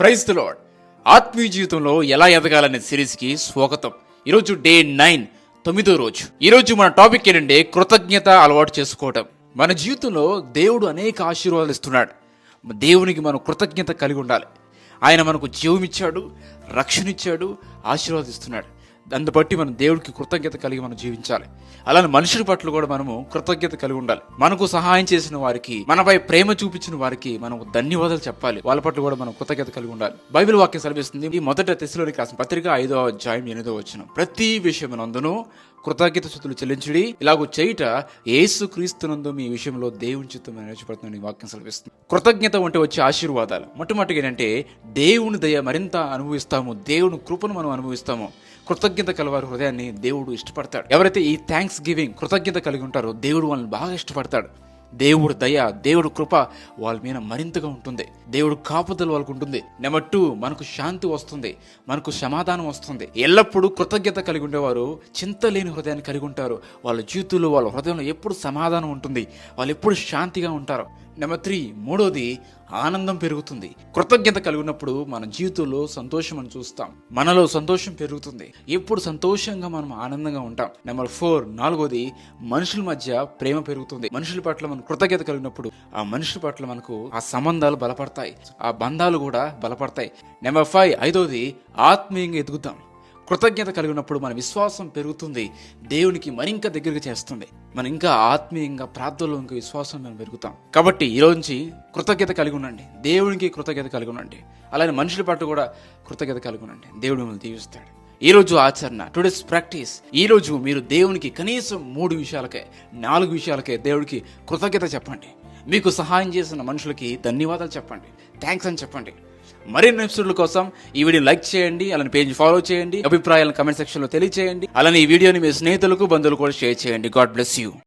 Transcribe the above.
Praise the lord ఆత్మీయ జీవితంలో ఎలా ఎదగాలనే సిరీస్కి స్వాగతం. ఈరోజు డే నైన్ తొమ్మిదో రోజు. ఈరోజు మన టాపిక్ ఏంటంటే కృతజ్ఞత అలవాటు చేసుకోవటం. మన జీవితంలో దేవుడు అనేక ఆశీర్వాదాలు ఇస్తున్నాడు. దేవునికి మనం కృతజ్ఞత కలిగి ఉండాలి. ఆయన మనకు జీవం ఇచ్చాడు రక్షణ ఇచ్చాడు ఆశీర్వాదిస్తున్నాడు దాన్ని బట్టి మనం దేవుడికి కృతజ్ఞత కలిగి మనం జీవించాలి. అలానే మనుషుల పట్ల కూడా మనము కృతజ్ఞత కలిగి ఉండాలి. మనకు సహాయం చేసిన వారికి మనపై ప్రేమ చూపించిన వారికి మనం ధన్యవాదాలు చెప్పాలి. వాళ్ళ పట్ల కూడా మనం కృతజ్ఞత కలిగి ఉండాలి. బైబిల్ వాక్యం సెలవిస్తుంది. ఈ మొదట తెశలోనికి రాసిన పత్రిక ఐదో అధ్యాయం ఎనిమిదో వచ్చిన ప్రతి విషయం నందును కృతజ్ఞత స్థుతులు చెల్లించుడి. ఇలాగూ చేయుట యేసు క్రీస్తునందు మీ విషయంలో దేవుని చిత్తం నేర్చుపడుతుందని వాక్యం సెలవిస్తుంది. కృతజ్ఞత ఉంటే వచ్చే ఆశీర్వాదాలు. మొట్టమొదటిగా ఏంటంటే దేవుని దయ మరింత అనుభవిస్తాము దేవుని కృపను మనం అనుభవిస్తాము. కృతజ్ఞత కలవారి హృదయాన్ని దేవుడు ఇష్టపడతాడు. ఎవరైతే ఈ థ్యాంక్స్ గివింగ్ కృతజ్ఞత కలిగి ఉంటారో దేవుడు వాళ్ళని బాగా ఇష్టపడతాడు. దేవుడు దయ దేవుడు కృప వాళ్ళ మీద మరింతగా ఉంటుంది. దేవుడు కాపుదల వాళ్ళకు ఉంటుంది. నెంబర్ టూ మనకు శాంతి వస్తుంది. మనకు సమాధానం వస్తుంది. ఎల్లప్పుడూ కృతజ్ఞత కలిగి ఉండేవారు చింత లేని హృదయాన్ని కలిగి ఉంటారు. వాళ్ళ జీవితంలో వాళ్ళ హృదయంలో ఎప్పుడు సమాధానం ఉంటుంది. వాళ్ళు ఎప్పుడు శాంతిగా ఉంటారు. నెంబర్ త్రీ మూడోది ఆనందం పెరుగుతుంది. కృతజ్ఞత కలిగినప్పుడు మన జీవితంలో సంతోషం అని చూస్తాం. మనలో సంతోషం పెరుగుతుంది. ఎప్పుడు సంతోషంగా మనం ఆనందంగా ఉంటాం. నెంబర్ ఫోర్ నాలుగోది మనుషుల మధ్య ప్రేమ పెరుగుతుంది. మనుషుల పట్ల మనం కృతజ్ఞత కలిగినప్పుడు ఆ మనుషుల పట్ల మనకు ఆ సంబంధాలు బలపడతాయి. ఆ బంధాలు కూడా బలపడతాయి. నెంబర్ ఫైవ్ ఐదోది ఆత్మీయంగా ఎదుగుతాం. కృతజ్ఞత కలిగినప్పుడు మన విశ్వాసం పెరుగుతుంది. దేవునికి మరింక దగ్గరగా చేస్తుంది. మనం ఇంకా ఆత్మీయంగా ప్రార్థనలో ఇంకా విశ్వాసం మనం పెరుగుతాం. కాబట్టి ఈ రోజు నుంచి కృతజ్ఞత కలిగి ఉండండి. దేవునికి కృతజ్ఞత కలిగి ఉండండి. అలానే మనుషుల పట్ల కూడా కృతజ్ఞత కలిగి ఉండండి. దేవుడు మిమ్మల్ని దీవిస్తాడు. ఈరోజు ఆచరణ టుడేస్ ప్రాక్టీస్ ఈ రోజు మీరు దేవునికి కనీసం మూడు విషయాలకే నాలుగు విషయాలకే దేవుడికి కృతజ్ఞత చెప్పండి. మీకు సహాయం చేసిన మనుషులకి ధన్యవాదాలు చెప్పండి. థ్యాంక్స్ అని చెప్పండి. మరిన్ని ఎపిసోడ్ల కోసం ఈ వీడియో లైక్ చేయండి అలానే పేజ్ ఫాలో చేయండి అభిప్రాయాలను కమెంట్ సెక్షన్లో తెలియజేయండి అలానే ఈ వీడియోని మీ స్నేహితులకు బంధువులు కూడా షేర్ చేయండి. God bless you